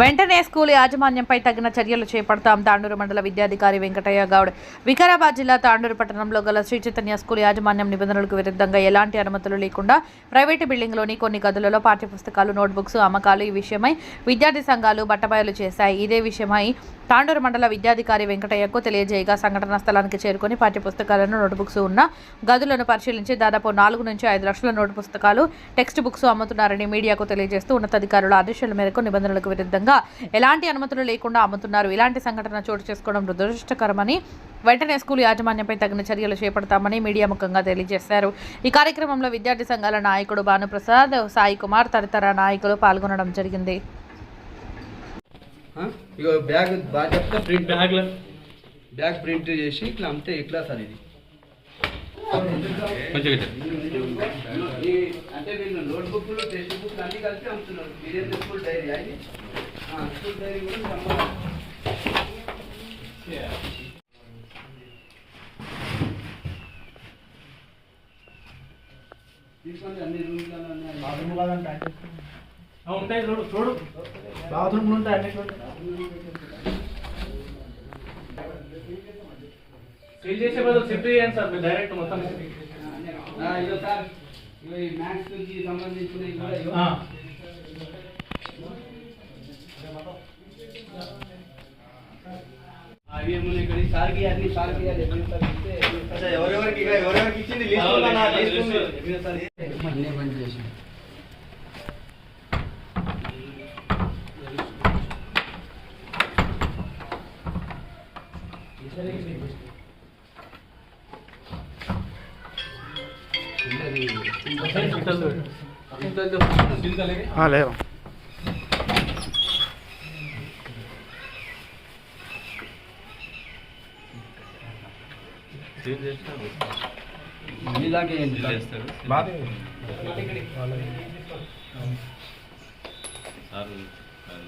వెంటనే స్కూల్ యాజమాన్యంపై తగిన చర్యలు చేపడతాం. తాండూరు మండల విద్యాధికారి వెంకటయ్య గౌడ్. వికారాబాద్ జిల్లా తాండూరు పట్టణంలో గల శ్రీ చైతన్య స్కూల్ యాజమాన్యం నిబంధనలకు విరుద్ధంగా ఎలాంటి అనుమతులు లేకుండా ప్రైవేటు బిల్డింగ్లోని కొన్ని గదులలో పాఠ్యపుస్తకాలు నోట్బుక్స్ అమ్మకాలు ఈ విషయమై విద్యార్థి సంఘాలు బట్టబయలు చేశాయి. ఇదే విషయమై తాండూరు మండల విద్యాధికారి వెంకటయ్యకు తెలియజేయగా సంఘటనా స్థలానికి చేరుకొని పాఠ్యపుస్తకాలను నోట్బుక్స్ ఉన్న గదులను పరిశీలించి దాదాపు నాలుగు నుంచి ఐదు లక్షల నోటు పుస్తకాలు టెక్స్ట్ బుక్స్ అమ్ముతున్నారని మీడియాకు తెలియజేస్తూ ఉన్నతాధికారుల ఆదేశాల మేరకు నిబంధనలకు విరుద్ధంగా ఎలాంటి అనుమతులు లేకుండా అమ్ముతున్నారు. ఇలాంటి సంఘటన చోటు చేసుకోవడం దురదృష్టకరమని వెంటనే స్కూల్ యాజమాన్యంపై తగిన చర్యలు చేపడతామని మీడియా ముఖంగా తెలియజేశారు. ఈ కార్యక్రమంలో విద్యార్థి సంఘాల నాయకుడు భానుప్రసాద్ సాయి కుమార్ తదితర నాయకులు పాల్గొనడం జరిగింది. ఆ? ఇగో బ్యాగ్ బాగా చెప్తే. ప్రింట్ బ్యాగ్లో. బ్యాగ్ ప్రింట్ చేసి ఇట్లా అమ్మితే ఇట్లా సార్ ఇది కొంచెం ఇటు. ఈ- అంటే వీళ్ళు నోట్ బుక్లు టెక్స్ట్ బుక్లు అన్ని కలిపి అమ్ముతున్నారు. మీరేం స్కూల్ డైరీ ఉంటాయి చూడు చూడు బాత్రూమ్లు ఉంటాయి అన్ని సీల్ చేసే బదులు షిఫ్ట్ చేయండి సార్ మీరు డైరెక్ట్ మొత్తం ఇదో సార్ ఇగో ఈ మ్యాథ్స్ నుంచి సంబంధించిన సార్కి అన్ని సార్కి అది ఎన్ని సార్లు ఇస్తే ఎన్ని సార్లు- ఎవరెవరికి ఇక ఎవరెవరికి ఇచ్చింది లిస్ట్ అవును, ఉందా? నా లిస్ట్ లిస్ట్ ఉంది. ఉంది. ఎన్ని సార్లు? అన్నీ బంద్ చేసి లేవు సీల్ చేస్తారు ఇలాగే సీల్ చేస్తారు సార్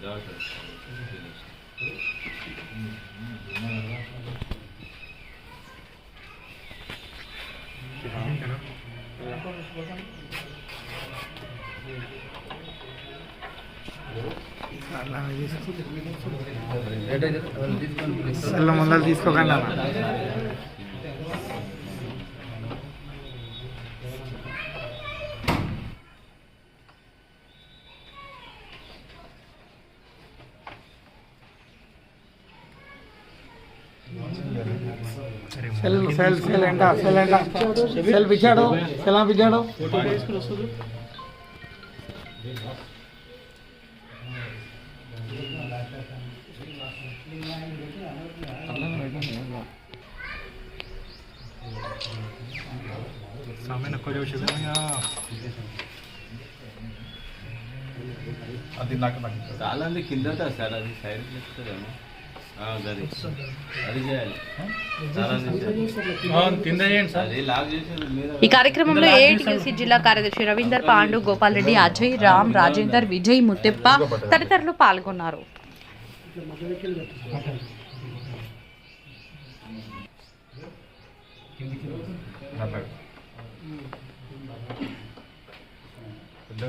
జాగ్రత్త సీల్ చేస్తారు. సెల్ల ముందర తీసుకోకండి అన్న సెల్ సెల్ సెల్ ఎంట సెల్ ఎంట సెల్ పిచ్చాడు సెల్ పిచ్చాడు. సామెన కొద్దిగా చెప్పినా అది నాకు నాకు చాలా కింద సార్ అది సైడ్ చెప్తారేమో ఈ కార్యక్రమంలో ఏఐటియుసి జిల్లా కార్యదర్శి రవీందర్ పాండు గోపాల్ రెడ్డి అజయ్ రామ్ రాజేందర్ విజయ్ ముత్తెప్ప తదితరులు పాల్గొన్నారు.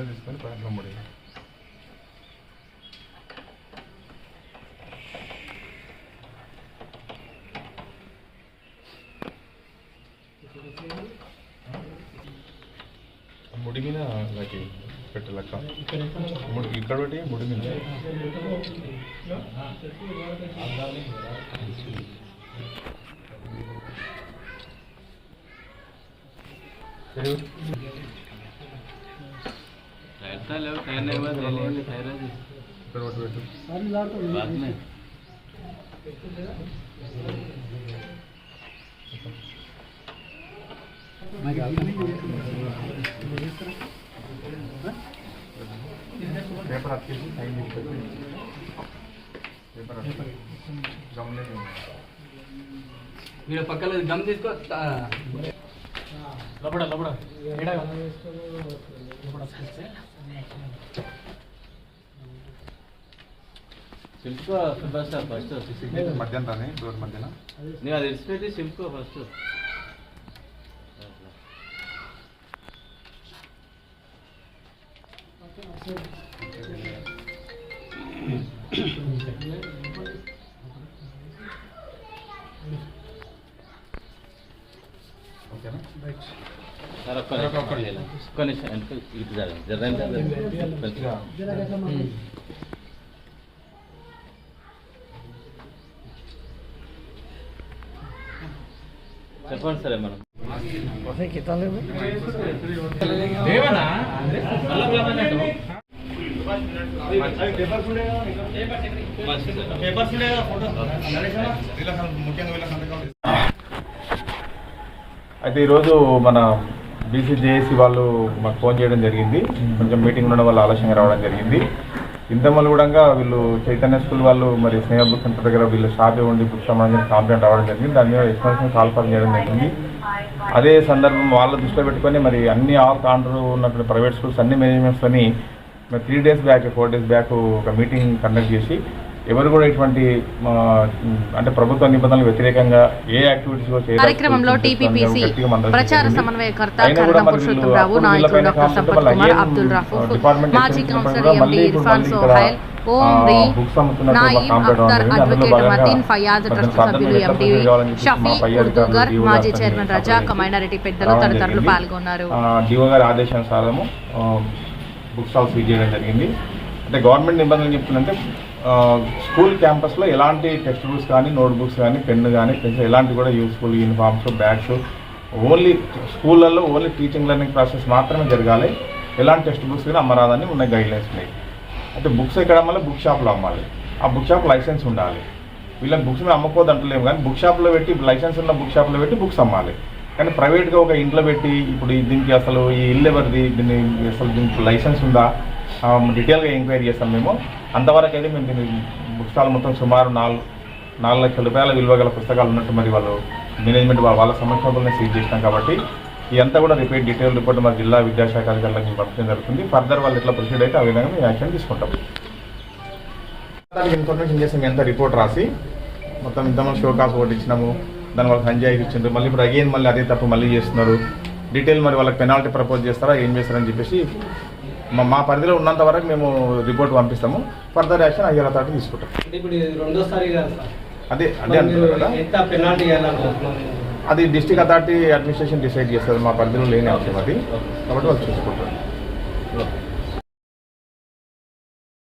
తీసుకొని పక్కన ముడి ముడి మీద నాకు పెట్టే లెక్క ముడి ఇక్కడ పెట్టి ముడి మీద रहता लो कहने के बाद ले लेंगे खैर है ఇక్కడ ఒకటి పెట్టు बाद में पेपर आपके टाइम पेपर गमले మీరు పక్కన గమ్ తీసుకో లోపడ లోపడ సిల్కో ఫస్ట్ మధ్యాహ్నం మధ్యాహ్నం. నేను అది తెలిసిపోయింది సిల్కో ఫస్ట్. వెనక ఇటు జరగండి జరగండి కొంచెం. చెప్పండి సరే మనం అయితే ఈరోజు మన బీసీ జేఏసీ వాళ్ళు మాకు ఫోన్ చేయడం జరిగింది. కొంచెం మీటింగ్ ఉండడం వల్ల ఆలస్యంగా రావడం జరిగింది. ఇంతమల్ కూడా వీళ్ళు చైతన్య స్కూల్ వాళ్ళు మరి స్నేహ బుక్ సెంటర్ దగ్గర వీళ్ళు షాప్ ఉండి బుక్ సంబంధించిన కాంప్లైంట్ రావడం జరిగింది. దాని మీద ఎక్స్ప్లెనేషన్ కాల్ఫాల్ చేయడం జరిగింది. అదే సందర్భం వాళ్ళ దృష్టిలో పెట్టుకొని మరి అన్ని ఆల్ కాండర్ ఉన్నటువంటి ప్రైవేట్ స్కూల్స్ అన్ని మేనేజ్మెంట్స్ని three days back four days back ఒక మీటింగ్ కండక్ట్ చేసి ఎవరు కూడా ఇటువంటి అంటే ప్రభుత్వ నిబంధనలకు వ్యతిరేకంగా ఏ యాక్టివిటీస్ కార్యక్రమంలో టీపీపీసీ ప్రచార. సమన్వయకర్త పురుషోత్తమరావు డాక్టర్ సంపత్ కుమార్ అబ్దుల్ రఫూఫ్ మాజీ councillor MD Irfan Sohail Naeem Akhtar advocate Fayaz trust సభ్యులు ఎండి షఫీ ఉర్దూగర్ చైర్మన్ పెద్దలు తదితరులు. పాల్గొన్నారు ఆదేశానుసారము బుక్ స్టాల్ సీజ్ చేయడం జరిగింది. అంటే గవర్నమెంట్ నిబంధనలు చెప్తుందంటే స్కూల్ క్యాంపస్లో ఎలాంటి టెక్స్ట్ బుక్స్ కానీ నోట్ బుక్స్ కానీ పెన్ను కానీ పెన్సిల్ ఎలాంటి కూడా యూస్ఫుల్ యూనిఫామ్స్ బ్యాగ్స్ ఓన్లీ స్కూళ్ళల్లో ఓన్లీ టీచింగ్ లెర్నింగ్ ప్రాసెస్ మాత్రమే జరగాలి. ఎలాంటి టెక్స్ట్ బుక్స్ కానీ అమ్మరాదని ఉన్న గైడ్లైన్స్ ఉన్నాయి. అంటే బుక్స్ ఎక్కడ అమ్మాలి బుక్ షాప్లో అమ్మాలి. ఆ బుక్ షాప్ లైసెన్స్ ఉండాలి. వీళ్ళకి బుక్స్ మేము అమ్మకోవద్దు అంటలేము కానీ బుక్ షాప్లో పెట్టి లైసెన్స్ ఉన్న బుక్ షాప్లో పెట్టి బుక్స్ అమ్మాలి. కానీ ప్రైవేట్గా ఒక ఇంట్లో పెట్టి ఇప్పుడు దీనికి అసలు ఈ ఇల్లు ఎవరిది? దీన్ని అసలు దీనికి లైసెన్స్ ఉందా? డీటెయిల్గా ఎంక్వైరీ చేస్తాం మేము. అంతవరకు అయితే మేము దీన్ని బుక్ స్టాల్ మొత్తం సుమారు నాలుగు నాలుగు లక్షల రూపాయల విలువ గల పుస్తకాలు ఉన్నట్టు మరి వాళ్ళు మేనేజ్మెంట్ వాళ్ళ వాళ్ళ సమక్షంలోనే సీజ్ చేసినాం కాబట్టి ఇదంతా కూడా రిపీట్ డీటెయిల్ రిపోర్ట్ మరి జిల్లా విద్యాశాఖ అధికారులకు పంపించడం జరుగుతుంది. ఫర్దర్ వాళ్ళు ఎట్లా ప్రొసీడ్ అయితే ఆ విధంగా మేము యాక్షన్ తీసుకుంటాం. దానికి ఇన్ఫర్మేషన్ చేసి మేము ఎంత రిపోర్ట్ రాసి మొత్తం ఇంతమంది షో కాస్ ఒకటి ఇచ్చినాము. దాని వాళ్ళకి సంజయ్ ఇచ్చిండ్రు. మళ్ళీ ఇప్పుడు అగైన్ మళ్ళీ అదే తప్పు మళ్ళీ చేస్తున్నారు. డీటెయిల్ మరి వాళ్ళకి పెనాల్టీ ప్రపోజ్ చేస్తారా ఏం చేస్తారని చెప్పేసి మా- మా పరిధిలో ఉన్నంత వరకు మేము రిపోర్ట్ పంపిస్తాము. ఫర్దర్ యాక్షన్ అయ్యేలా తాటి తీసుకుంటాం. అదే అదే అంటున్నారు అది డిస్ట్రిక్ట్ అథారిటీ అడ్మినిస్ట్రేషన్ డిసైడ్ చేస్తారు మా పరిధిలో లేని అంశం అది. కాబట్టి వాళ్ళు చూసుకుంటారు.